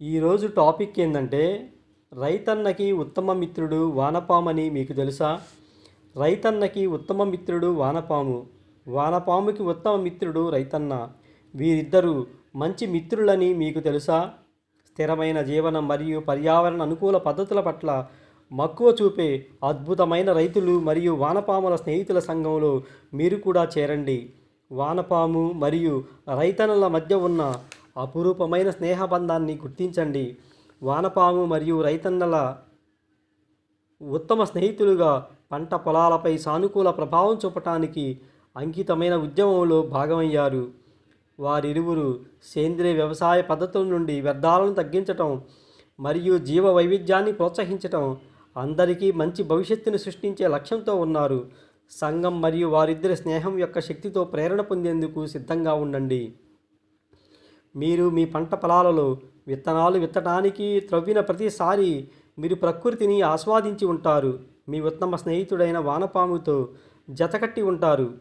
ఈరోజు టాపిక్ ఏంటంటే రైతన్నకి ఉత్తమ మిత్రుడు వానపామని మీకు తెలుసా? రైతన్నకి ఉత్తమ మిత్రుడు వానపాము. వానపాముకి ఉత్తమ మిత్రుడు రైతన్న. వీరిద్దరూ మంచి మిత్రులని మీకు తెలుసా? స్థిరమైన జీవనం మరియు పర్యావరణ అనుకూల పద్ధతుల పట్ల మక్కువ చూపే అద్భుతమైన రైతులు మరియు వానపాముల స్నేహితుల సంఘంలో మీరు కూడా చేరండి. వానపాము మరియు రైతన్నల మధ్య ఉన్న అపురూపమైన స్నేహబంధాన్ని గుర్తించండి. వానపాము మరియు రైతన్నల ఉత్తమ స్నేహితులుగా పంట పొలాలపై సానుకూల ప్రభావం చూపటానికి అంకితమైన ఉద్యమంలో భాగమయ్యారు. వారిరువురు సేంద్రియ వ్యవసాయ పద్ధతుల నుండి వ్యర్థాలను తగ్గించటం మరియు జీవ వైవిధ్యాన్ని ప్రోత్సహించటం అందరికీ మంచి భవిష్యత్తును సృష్టించే లక్ష్యంతో ఉన్నారు. సంఘం మరియు వారిద్దరి స్నేహం యొక్క శక్తితో ప్రేరణ పొందేందుకు సిద్ధంగా ఉండండి. మీరు మీ పంట పొలాలలో విత్తనాలు విత్తడానికి త్రవ్విన ప్రతిసారి మీరు ప్రకృతిని ఆస్వాదించి ఉంటారు. మీ ఉత్తమ స్నేహితుడైన వానపాముతో జతకట్టి ఉంటారు.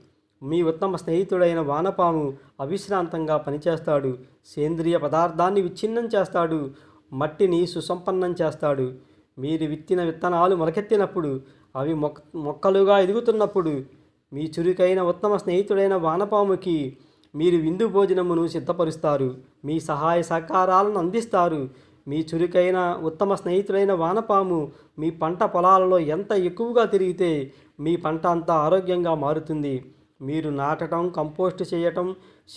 మీ ఉత్తమ స్నేహితుడైన వానపాము అవిశ్రాంతంగా పనిచేస్తాడు. సేంద్రియ పదార్థాన్ని విచ్ఛిన్నం చేస్తాడు. మట్టిని సుసంపన్నం చేస్తాడు. మీరు విత్తిన విత్తనాలు మొలకెత్తినప్పుడు అవి మొక్క మొక్కలుగా ఎదుగుతున్నప్పుడు మీ చురుకైన ఉత్తమ స్నేహితుడైన వానపాముకి మీరు విందు భోజనమును సిద్ధపరుస్తారు. మీ సహాయ సహకారాలను అందిస్తారు. మీ చురుకైన ఉత్తమ స్నేహితుడైన వానపాము మీ పంట పొలాలలో ఎంత ఎక్కువగా తిరిగితే మీ పంట అంత ఆరోగ్యంగా మారుతుంది. మీరు నాటడం కంపోస్ట్ చేయటం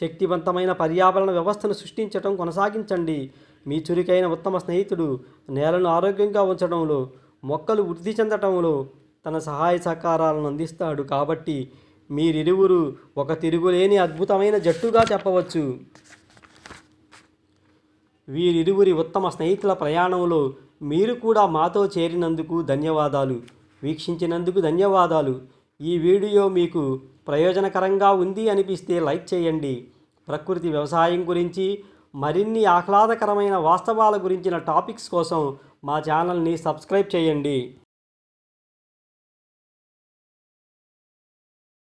శక్తివంతమైన పర్యావరణ వ్యవస్థను సృష్టించటం కొనసాగించండి. మీ చురుకైన ఉత్తమ స్నేహితుడు నేలను ఆరోగ్యంగా ఉంచడంలో మొక్కలు వృద్ధి చెందటంలో తన సహాయ సహకారాలను అందిస్తాడు కాబట్టి మీరిరువురు ఒక తిరుగులేని అద్భుతమైన జట్టుగా చెప్పవచ్చు. వీరిరువురి ఉత్తమ స్నేహితుల ప్రయాణంలో మీరు కూడా మాతో చేరినందుకు ధన్యవాదాలు. వీక్షించినందుకు ధన్యవాదాలు. ఈ వీడియో మీకు ప్రయోజనకరంగా ఉంది అనిపిస్తే లైక్ చేయండి. ప్రకృతి వ్యవసాయం గురించి మరిన్ని ఆహ్లాదకరమైన వాస్తవాల గురించిన టాపిక్స్ కోసం మా ఛానల్ని సబ్స్క్రైబ్ చేయండి.